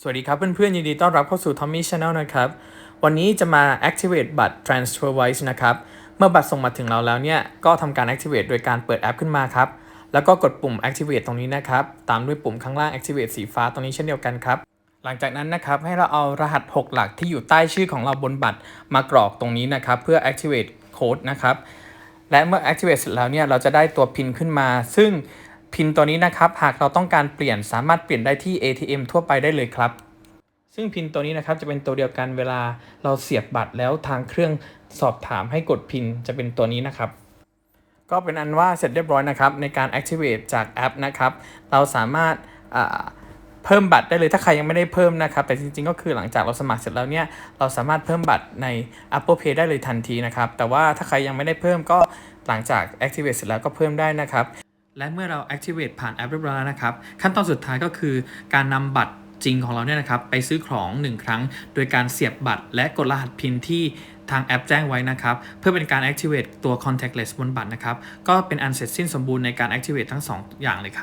สวัสดีครับเพื่อนๆยินดีต้อนรับเข้าสู่ Tommy Channel นะครับ วันนี้จะมา activate บัตร TransferWise นะครับ เมื่อบัตรส่งมาถึงเราแล้วเนี่ย ก็ทำการ activate โดยการเปิดแอปขึ้นมาครับ แล้วก็กดปุ่ม activate ตรงนี้นะครับ ตามด้วยปุ่มข้างล่าง activate สีฟ้าตรงนี้เช่นเดียวกันครับ หลังจากนั้นนะครับ ให้เราเอารหัส 6 หลักที่อยู่ใต้ชื่อของเราบนบัตรมากรอกตรงนี้นะครับ เพื่อ activate code นะครับ และเมื่อ activate เสร็จแล้วเนี่ย เราจะได้ตัวพินขึ้นมา ซึ่ง พินตัวนี้นะครับ หากเราต้องการเปลี่ยนสามารถเปลี่ยนได้ที่ ATM ทั่วไปได้เลยครับ ซึ่งพินตัวนี้นะครับจะเป็นตัวเดียวกันเวลาเราเสียบบัตรแล้วทางเครื่องสอบถามให้กดพินจะเป็นตัวนี้นะครับ ก็เป็นอันว่าเสร็จเรียบร้อยนะครับ ในการ activate จากแอปนะครับ เราสามารถาเพิ่มบัตรได้เลยถ้าใครยังไม่ได้เพิ่มนะครับ แต่จริงๆ ก็คือหลังจากเราสมัครเสร็จแล้วเนี่ยเราสามารถเพิ่มบัตรใน Apple Pay ได้เลยทันทีนะครับ แต่ว่าถ้าใครยังไม่ได้เพิ่มก็หลังจาก activate เสร็จแล้วก็เพิ่มได้นะครับ และเมื่อเรา activate ผ่านแอปเรียบร้อยแล้วนะครับ ขั้นตอนสุดท้ายก็คือการนำบัตรจริงของเราเนี่ยนะครับ ไปซื้อของ 1 ครั้ง โดยการเสียบบัตร และกดรหัสพินที่ทางแอปแจ้งไว้นะครับ เพื่อเป็นการ activate ตัว contactless บนบัตรนะครับ ก็เป็นอันเสร็จสิ้นสมบูรณ์ในการ activate ทั้ง 2 อย่างเลยครับ